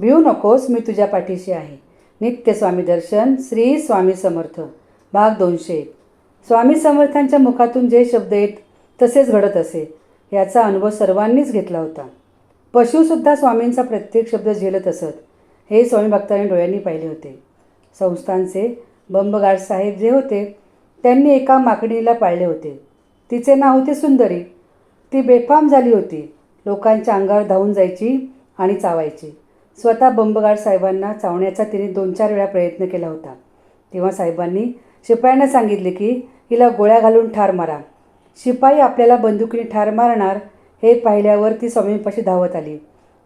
भिऊ नकोस मी तुझ्या पाठीशी आहे. नित्य स्वामी दर्शन श्री स्वामी समर्थ. भाग दोनशे एक. स्वामी समर्थांच्या मुखातून जे शब्द येत तसेच घडत असे याचा अनुभव सर्वांनीच घेतला होता. पशुसुद्धा स्वामींचा प्रत्येक शब्द झेलत असत हे स्वामी भक्तांनी डोळ्यांनी पाहिले होते. संस्थांचे बंबगाड साहेब जे होते त्यांनी एका माकडीला पाळले होते. तिचे नाव होते सुंदरी. ती बेफाम झाली होती. लोकांच्या अंगावर धावून जायची आणि चावायची. स्वतः बंबगाड साहेबांना चावण्याचा तिने दोन चार वेळा प्रयत्न केला होता. तेव्हा साहेबांनी शिपायांना सांगितले की हिला गोळ्या घालून ठार मारा. शिपाई आपल्याला बंदुकीने ठार मारणार हे पाहिल्यावर ती स्वामींपाशी धावत आली.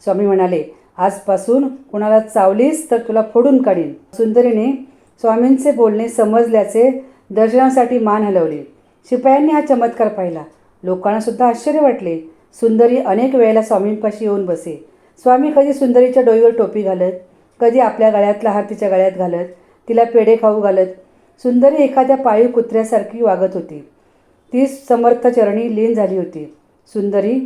स्वामी म्हणाले आजपासून कुणाला चावलीस तर तुला फोडून काढीन. सुंदरीने स्वामींचे बोलणे समजल्याचे दर्शनासाठी मान हलवली. शिपायांनी हा चमत्कार पाहिला. लोकांना सुद्धा आश्चर्य वाटले. सुंदरी अनेक वेळेला स्वामींपाशी येऊन बसे. स्वामी कधी सुंदरीच्या डोईवर टोपी घालत कधी आपल्या गळ्यातला हार तिच्या गळ्यात घालत तिला पेढे खाऊ घालत सुंदरी एखाद्या पाळीव कुत्र्यासारखी वागत होती. ती समर्थ चरणी लीन झाली होती. सुंदरी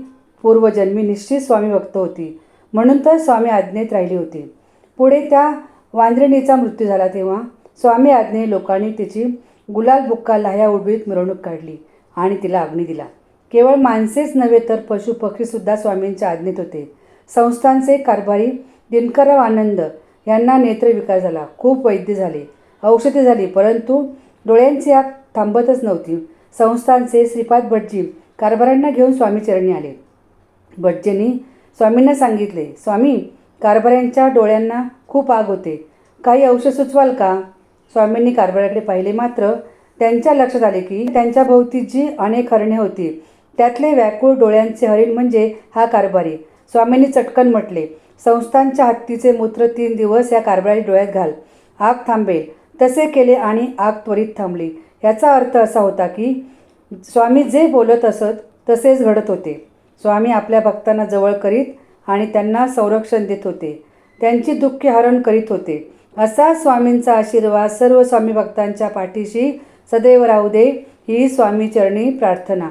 पूर्वजन्मी निश्चित स्वामी भक्त होती. म्हणून तर स्वामी आज्ञेत राहिली होती. पुढे त्या वांद्रिणीचा मृत्यू झाला तेव्हा स्वामी आज्ञे लोकांनी तिची गुलाल बुक्का लाह्या उडवीत मिरवणूक काढली आणि तिला अग्नी दिला. केवळ माणसेच नव्हे तर पशु पक्षीसुद्धा स्वामींच्या आज्ञेत होते. संस्थांचे कारभारी दिनकरराव आनंद यांना नेत्रविकार झाला. खूप वैद्य झाले. औषधे झाली परंतु डोळ्यांची आग थांबतच नव्हती. संस्थांचे श्रीपाद भटजी कारभाऱ्यांना घेऊन स्वामीचरणी आले. भटजींनी स्वामींना सांगितले स्वामी कारभाऱ्यांच्या डोळ्यांना खूप आग होते. काही औषध सुचवाल का? स्वामींनी कारभाऱ्याकडे पाहिले मात्र त्यांच्या लक्षात आले की त्यांच्या भोवती जी अनेक हरणे होती. त्यातले व्याकुळ डोळ्यांचे हरिण म्हणजे हा कारभारी. स्वामींनी चटकन म्हटले संस्थांच्या हत्तीचे मूत्र तीन दिवस या कारभारी डोळ्यात घाल. आग थांबेल. तसे केले आणि आग त्वरित थांबली. याचा अर्थ असा होता की स्वामी जे बोलत असत तसेच घडत होते. स्वामी आपल्या भक्तांना जवळ करीत आणि त्यांना संरक्षण देत होते. त्यांची दुःखे हरण करीत होते. असा स्वामींचा आशीर्वाद सर्व स्वामी भक्तांच्या पाठीशी सदैव राहू दे ही स्वामी चरणी प्रार्थना.